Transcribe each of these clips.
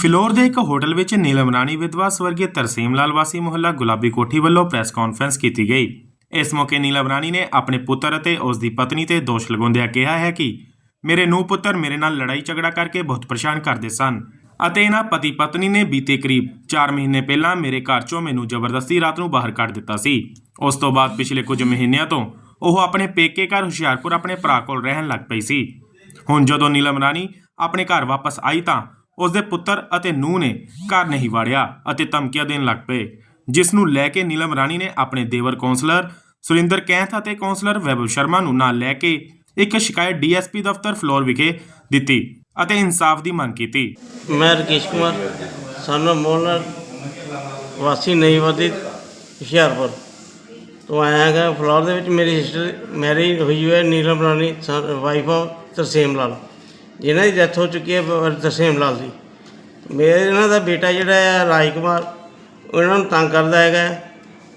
ਫਿਲੌਰ ਦੇ ਇੱਕ ਹੋਟਲ ਵਿੱਚ ਨੀਲਮ ਰਾਣੀ ਵਿਧਵਾ ਸਵਰਗੀ ਤਰਸੀਮ ਲਾਲ ਵਾਸੀ ਮੁਹੱਲਾ ਗੁਲਾਬੀ ਕੋਠੀ ਵੱਲੋਂ ਪ੍ਰੈਸ ਕਾਨਫਰੰਸ ਕੀਤੀ ਗਈ। ਇਸ ਮੌਕੇ ਨੀਲਮ ਰਾਣੀ ਨੇ ਆਪਣੇ ਪੁੱਤਰ ਅਤੇ ਉਸ ਦੀ ਪਤਨੀ ਤੇ ਦੋਸ਼ ਲਗਾਉਂਦਿਆਂ ਕਿਹਾ ਹੈ ਕਿ ਮੇਰੇ ਨੂੰ ਪੁੱਤਰ ਮੇਰੇ ਨਾਲ ਲੜਾਈ ਝਗੜਾ ਕਰਕੇ ਬਹੁਤ ਪਰੇਸ਼ਾਨ ਕਰਦੇ ਸਨ ਅਤੇ ਇਹਨਾਂ ਪਤੀ ਪਤਨੀ ਨੇ ਬੀਤੇ ਕਰੀਬ 4 ਮਹੀਨੇ ਪਹਿਲਾਂ ਮੇਰੇ ਘਰ ਚੋਂ ਮੈਨੂੰ ਜ਼ਬਰਦਸਤੀ ਰਾਤ ਨੂੰ ਬਾਹਰ ਕੱਢ ਦਿੱਤਾ ਸੀ। ਉਸ ਤੋਂ ਬਾਅਦ ਪਿਛਲੇ ਕੁਝ ਮਹੀਨਿਆਂ ਤੋਂ ਉਹ ਆਪਣੇ ਪੇਕੇ ਘਰ ਹੁਸ਼ਿਆਰਪੁਰ ਆਪਣੇ ਭਰਾ ਕੋਲ ਰਹਿਣ ਲੱਗ ਪਈ ਸੀ। ਹੁਣ ਜਦੋਂ ਨੀਲਮ ਰਾਣੀ ਆਪਣੇ ਘਰ ਵਾਪਸ ਆਈ ਤਾਂ ਉਸ ਦੇ ਪੁੱਤਰ ਅਤੇ ਨੂੰਹ ਨੇ ਘਰ ਨਹੀਂ ਵਾੜਿਆ ਅਤੇ ਧਮਕੀਆਂ ਦੇਣ ਲੱਗ ਪਏ ਜਿਸ ਨੂੰ ਲੈ ਕੇ ਨੀਲਮ ਰਾਣੀ ਨੇ ਆਪਣੇ ਦੇਵਰ ਕੌਂਸਲਰ ਸੁਰਿੰਦਰ ਕੈਂਥ ਅਤੇ ਕੌਂਸਲਰ ਵੈਭਵ ਸ਼ਰਮਾ ਨੂੰ ਨਾਲ ਲੈ ਕੇ ਇੱਕ ਸ਼ਿਕਾਇਤ ਡੀਐਸਪੀ ਦਫ਼ਤਰ ਫਲੋਰ ਵਿਖੇ ਦਿੱਤੀ ਅਤੇ ਇਨਸਾਫ ਦੀ ਮੰਗ ਕੀਤੀ। ਮੈਂ ਰਕੇਸ਼ ਕੁਮਾਰ ਸਾਨੂੰ ਮੋਹਨ ਵਾਸੀ ਨਈਵਾਦੀ ਹੁਸ਼ਿਆਰਪੁਰ ਤੋਂ ਆਇਆ ਹੈਗਾ। ਫਲੋਰ ਦੇ ਵਿੱਚ ਮੇਰੀ ਸਿਸਟਰ ਮੈਰਿਜ ਹੋਈ ਹੋਈ ਹੈ ਨੀਲਮ ਰਾਣੀ ਵਾਈਫ ਆਫ ਤਰਸੇਮ ਲਾਲ। ਜਿਨ੍ਹਾਂ ਦੀ ਡੈਥ ਹੋ ਚੁੱਕੀ ਹੈ ਬ- ਲਾਲ ਦੀ। ਮੇਰੇ ਇਹਨਾਂ ਦਾ ਬੇਟਾ ਜਿਹੜਾ ਹੈ ਰਾਜ ਕੁਮਾਰ ਉਹ ਇਹਨਾਂ ਨੂੰ ਤੰਗ ਕਰਦਾ ਹੈਗਾ।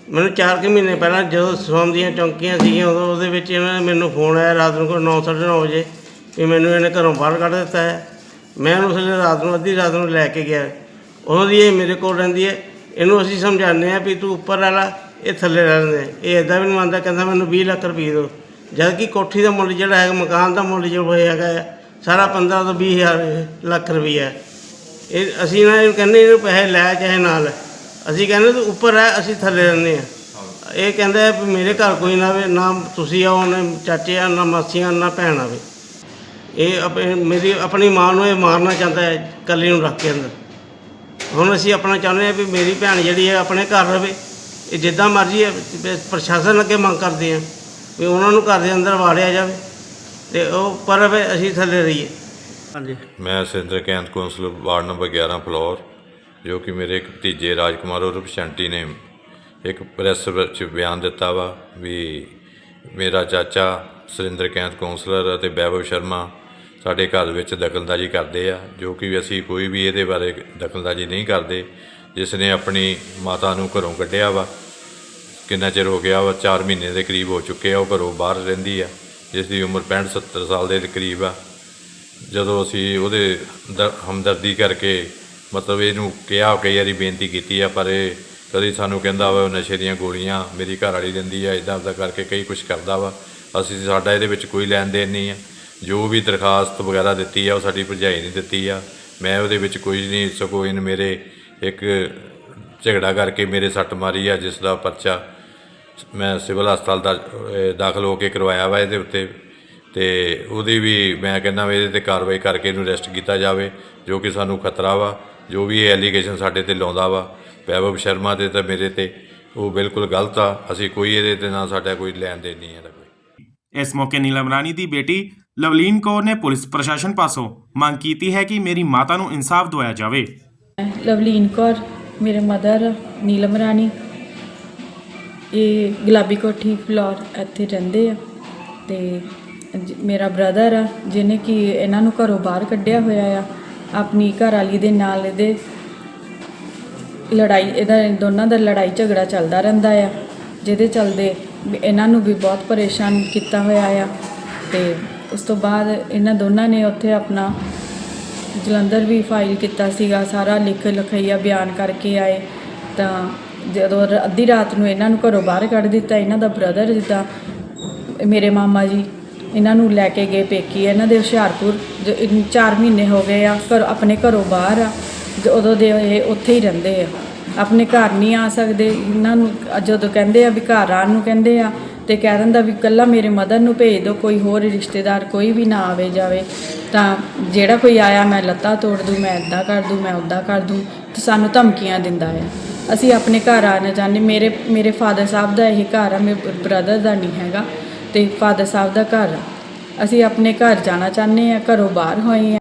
ਮੈਨੂੰ 4 ਕੁ ਮਹੀਨੇ ਪਹਿਲਾਂ ਜਦੋਂ ਸੋਮ ਦੀਆਂ ਚੌਂਕੀਆਂ ਸੀਗੀਆਂ ਉਦੋਂ ਉਹਦੇ ਵਿੱਚ ਇਹਨਾਂ ਨੇ ਮੈਨੂੰ ਫੋਨ ਆਇਆ ਰਾਤ ਨੂੰ ਕੋਈ 9:30 ਵਜੇ ਵੀ ਮੈਨੂੰ ਇਹਨੇ ਘਰੋਂ ਬਾਹਰ ਕੱਢ ਦਿੱਤਾ ਹੈ। ਮੈਂ ਉਸ ਵੇਲੇ ਰਾਤ ਨੂੰ ਅੱਧੀ ਰਾਤ ਨੂੰ ਲੈ ਕੇ ਗਿਆ। ਉਦੋਂ ਦੀ ਇਹ ਮੇਰੇ ਕੋਲ ਰਹਿੰਦੀ ਹੈ। ਇਹਨੂੰ ਅਸੀਂ ਸਮਝਾਉਂਦੇ ਆ ਵੀ ਤੂੰ ਉੱਪਰ ਰਹਿ ਲੈ ਇਹ ਥੱਲੇ ਰਹਿੰਦੇ ਇਹ ਇਦਾਂ ਵੀ ਨਹੀਂ ਮੰਨਦਾ ਕਹਿੰਦਾ ਮੈਨੂੰ 20 ਲੱਖ ਰੁਪਏ ਦਿਓ। ਜਦ ਕਿ ਕੋਠੀ ਦਾ ਮੁੱਲ ਜਿਹੜਾ ਹੈਗਾ ਮਕਾਨ ਦਾ ਮੁੱਲ ਜੋ ਹੋਇਆ ਹੈਗਾ ਹੈ, ਸਾਰਾ 15 ਤੋਂ 20 ਹਜ਼ਾਰ, ਲੱਖ ਰੁਪਈਆ। ਇਹ ਅਸੀਂ ਨਾ ਇਹਨੂੰ ਕਹਿੰਦੇ ਇਹਨੂੰ ਪੈਸੇ ਲੈ, ਚਾਹੇ ਨਾ ਲੈ ਅਸੀਂ ਕਹਿੰਦੇ ਤੂੰ ਉੱਪਰ ਹੈ ਅਸੀਂ ਥੱਲੇ ਰਹਿੰਦੇ ਆ ਇਹ ਕਹਿੰਦਾ ਵੀ ਮੇਰੇ ਘਰ ਕੋਈ ਨਾ ਆਵੇ, ਨਾ ਤੁਸੀਂ ਆਓ, ਨਾ ਚਾਚੇ ਆ, ਨਾ ਮਾਸੀਆਂ ਨਾ ਭੈਣ ਆਵੇ। ਇਹ ਆਪਣੇ ਮੇਰੀ, ਆਪਣੀ ਮਾਂ ਨੂੰ ਇਹ ਮਾਰਨਾ ਚਾਹੁੰਦਾ ਹੈ ਕੱਲੀ ਨੂੰ ਰੱਖ ਕੇ ਅੰਦਰ। ਹੁਣ ਅਸੀਂ ਆਪਣਾ ਚਾਹੁੰਦੇ ਹਾਂ ਵੀ ਮੇਰੀ ਭੈਣ ਜਿਹੜੀ ਹੈ, ਆਪਣੇ ਘਰ ਰਵੇ। ਇਹ ਜਿੱਦਾਂ ਮਰਜ਼ੀ ਹੈ ਪ੍ਰਸ਼ਾਸਨ ਅੱਗੇ ਮੰਗ ਕਰਦੇ ਆ ਵੀ ਉਹਨਾਂ ਨੂੰ ਘਰ ਦੇ ਅੰਦਰ ਵਾੜਿਆ ਜਾਵੇ। ਤੇ ਉਹ ਪਰ ਰਵੇ ਅਸੀਂ ਥੱਲੇ ਰਹੀਏ। ਹਾਂਜੀ। ਮੈਂ ਸਿੰਦਰ ਕੈਂਤ ਕੌਂਸਲ ਵਾਰਡ ਨੰਬਰ 11 ਫਲੋਰ, ਜੋ ਕਿ ਮੇਰੇ ਇੱਕ ਭਤੀਜੇ ਰਾਜਕੁਮਾਰ ਉਰਫ ਸ਼ੰਟੀ ਨੇ ਇੱਕ ਪ੍ਰੈਸ ਵਿੱਚ ਬਿਆਨ ਦਿੱਤਾ ਵਾ ਵੀ ਮੇਰਾ ਚਾਚਾ ਸੁਰਿੰਦਰ ਕੈਂਤ ਕੌਂਸਲਰ ਅਤੇ ਵੈਭਵ ਸ਼ਰਮਾ ਸਾਡੇ ਘਰ ਵਿੱਚ ਦਖਲਅੰਦਾਜ਼ੀ ਕਰਦੇ ਆ, ਜੋ ਕਿ ਅਸੀਂ ਕੋਈ ਵੀ ਇਹਦੇ ਬਾਰੇ ਦਖਲਅੰਦਾਜ਼ੀ ਨਹੀਂ ਕਰਦੇ, ਜਿਸ ਨੇ ਆਪਣੀ ਮਾਤਾ ਨੂੰ ਘਰੋਂ ਕੱਢਿਆ ਵਾ। ਕਿੰਨਾ ਚਿਰ ਹੋ ਗਿਆ ਵਾ 4 ਮਹੀਨੇ ਦੇ ਕਰੀਬ ਹੋ ਚੁੱਕੇ ਆ, ਉਹ ਘਰੋਂ ਬਾਹਰ ਰਹਿੰਦੀ ਆ। ਜਿਸ ਦੀ ਉਮਰ 65 70 ਸਾਲ ਦੇ ਕਰੀਬ ਆ। ਜਦੋਂ ਅਸੀਂ ਉਹਦੇ ਦ- ਹਮਦਰਦੀ ਕਰਕੇ ਮਤਲਬ ਇਹਨੂੰ ਕਿਹਾ, ਕਈ ਵਾਰੀ ਬੇਨਤੀ ਕੀਤੀ ਆ, ਪਰ ਇਹ ਕਦੀ ਸਾਨੂੰ ਕਹਿੰਦਾ ਵਾ ਨਸ਼ੇ ਦੀਆਂ ਗੋਲੀਆਂ ਮੇਰੀ ਘਰ ਵਾਲੀ ਦਿੰਦੀ ਆ ਇਦਾਂ ਦਾ ਕਰਕੇ ਕਈ ਕੁਝ ਕਰਦਾ ਵਾ। ਅਸੀਂ ਸਾਡਾ ਇਹਦੇ ਵਿੱਚ ਕੋਈ ਲੈਣ ਦੇਣ ਨਹੀਂ ਆ। ਜੋ ਵੀ ਦਰਖਾਸਤ ਵਗੈਰਾ ਦਿੱਤੀ ਆ, ਉਹ ਸਾਡੀ ਭਰਜਾਈ ਨੇ ਦਿੱਤੀ ਆ। ਮੈਂ ਉਹਦੇ ਵਿੱਚ ਕੋਈ ਨਹੀਂ, ਸਗੋਂ ਇਹਨ ਮੇਰੇ ਇੱਕ ਝਗੜਾ ਕਰਕੇ ਮੇਰੇ ਸੱਟ ਮਾਰੀ ਆ, ਜਿਸ ਦਾ ਪਰਚਾ ਮੈਂ ਸਿਵਲ ਹਸਪਤਾਲ ਦਾ ਦਾਖਲ ਹੋ ਕੇ ਕਰਵਾਇਆ ਵਾ ਇਹਦੇ ਉੱਤੇ। ਤੇ ਉਹਦੀ ਵੀ ਮੈਂ ਕਹਿੰਦਾ ਵੀ ਇਹਦੇ ਤੇ ਕਾਰਵਾਈ ਕਰਕੇ ਇਹਨੂੰ ਅਰੈਸਟ ਕੀਤਾ ਜਾਵੇ ਜੋ ਕਿ ਸਾਨੂੰ ਖਤਰਾ ਵਾ ਜੋ ਵੀ ਇਹ ਐਲੀਗੇਸ਼ਨ ਸਾਡੇ ਤੇ ਲਾਉਂਦਾ ਵਾ। ਵੈਭਵ ਸ਼ਰਮਾ ਦੇ ਤੇ ਮੇਰੇ ਤੇ ਉਹ ਬਿਲਕੁਲ ਗਲਤ ਆ। ਅਸੀਂ ਕੋਈ ਇਹਦੇ ਤੇ ਨਾ ਸਾਡਾ ਕੋਈ ਲੈਣ ਦੇਣ ਨਹੀਂ ਹੈ ਇਹਦਾ ਕੋਈ। ਇਸ ਮੌਕੇ ਨੀਲਮ ਰਾਣੀ ਦੀ ਬੇਟੀ ਲਵਲੀਨ ਕੌਰ ਨੇ ਪੁਲਿਸ ਪ੍ਰਸ਼ਾਸਨ ਪਾਸੋਂ ਮੰਗ ਕੀਤੀ ਹੈ ਕਿ ਮੇਰੀ ਮਾਤਾ ਨੂੰ ਇਨਸਾਫ ਦਿਵਾਇਆ ਜਾਵੇ। ਲਵਲੀਨ ਕੌਰ ਮੇਰੇ ਮਦਰ ਨੀਲਮ ਰਾਣੀ ਇਹ ਗੁਲਾਬੀ ਕੋਠੀ ਫਲੋਰ ਇੱਥੇ ਰਹਿੰਦੇ ਆ ਤੇ ਜ- ਮੇਰਾ ਬ੍ਰਦਰ ਆ, ਜਿਹਨੇ ਕਿ ਇਹਨਾਂ ਨੂੰ ਘਰੋਂ ਬਾਹਰ ਕੱਢਿਆ ਹੋਇਆ ਆ, ਆਪਣੀ ਘਰ ਵਾਲੀ ਦੇ ਨਾਲ ਇਹਦੇ ਲੜਾਈ, ਇਹਦਾ ਦੋਨਾਂ ਦਾ ਲੜਾਈ ਝਗੜਾ ਚੱਲਦਾ ਰਹਿੰਦਾ ਆ, ਜਿਹਦੇ ਚੱਲਦੇ ਵੀ ਇਹਨਾਂ ਨੂੰ ਵੀ ਬਹੁਤ ਪਰੇਸ਼ਾਨ ਕੀਤਾ ਹੋਇਆ ਆ ਤੇ ਉਸ ਤੋਂ ਬਾਅਦ ਇਹਨਾਂ ਦੋਨਾਂ ਨੇ ਉੱਥੇ ਆਪਣਾ ਜਲੰਧਰ ਵੀ ਫਾਈਲ ਕੀਤਾ ਸੀਗਾ, ਸਾਰਾ ਲਿਖ ਲਿਖਈਆ ਬਿਆਨ ਕਰਕੇ ਆਏ ਤਾਂ ਜਦੋਂ ਰ- ਅੱਧੀ ਰਾਤ ਨੂੰ ਇਹਨਾਂ ਨੂੰ ਘਰੋਂ ਬਾਹਰ ਕੱਢ ਦਿੱਤਾ, ਇਹਨਾਂ ਦਾ ਬ੍ਰਦਰ ਜਿੱਦਾਂ ਮੇਰੇ ਮਾਮਾ ਜੀ, ਇਹਨਾਂ ਨੂੰ ਲੈ ਕੇ ਗਏ ਪੇਕੀ, ਇਹਨਾਂ ਦੇ ਹੁਸ਼ਿਆਰਪੁਰ 4 ਮਹੀਨੇ ਹੋ ਗਏ ਆ, ਘਰ ਆਪਣੇ ਘਰੋਂ ਬਾਹਰ ਆ, ਜ- ਉਦੋਂ ਦੇ ਇਹ ਉੱਥੇ ਹੀ ਰਹਿੰਦੇ ਆ। ਆਪਣੇ ਘਰ ਨਹੀਂ ਆ ਸਕਦੇ, ਇਹਨਾਂ ਨੂੰ ਜਦੋਂ ਕਹਿੰਦੇ ਆ ਵੀ ਘਰ ਆਉਣ ਨੂੰ ਕਹਿੰਦੇ ਆ, ਤੇ ਕਹਿ ਦਿੰਦਾ ਵੀ ਕੱਲਾ ਮੇਰੇ ਮਦਰ ਨੂੰ ਭੇਜ ਦਿਓ ਕੋਈ ਹੋਰ ਰਿਸ਼ਤੇਦਾਰ ਕੋਈ ਵੀ ਨਾ ਆਵੇ ਜਾਵੇ, ਤਾਂ ਜਿਹੜਾ ਕੋਈ ਆਇਆ ਮੈਂ ਲੱਤਾਂ ਤੋੜ ਦੂੰ, ਮੈਂ ਇੱਦਾਂ ਕਰ ਦੂੰ, ਮੈਂ ਉੱਦਾਂ ਕਰ ਦੂੰ, ਤੇ ਸਾਨੂੰ ਧਮਕੀਆਂ ਦਿੰਦਾ ਆ। ਅਸੀਂ ਆਪਣੇ ਘਰ ਆਣਾ ਚਾਹੁੰਦੇ ਮੇਰੇ ਮੇਰੇ ਫਾਦਰ ਸਾਹਿਬ ਦਾ ਇਹ ਘਰ ਆ, ਮੇਰੇ ਬ੍ਰਦਰ ਦਾ ਨਹੀਂ ਹੈਗਾ, ਤੇ ਫਾਦਰ ਸਾਹਿਬ ਦਾ ਘਰ ਆ। ਅਸੀਂ ਆਪਣੇ ਘਰ ਜਾਣਾ ਚਾਹੁੰਦੇ ਆ ਘਰੋਂ ਬਾਹਰ ਹੋਏ ਆ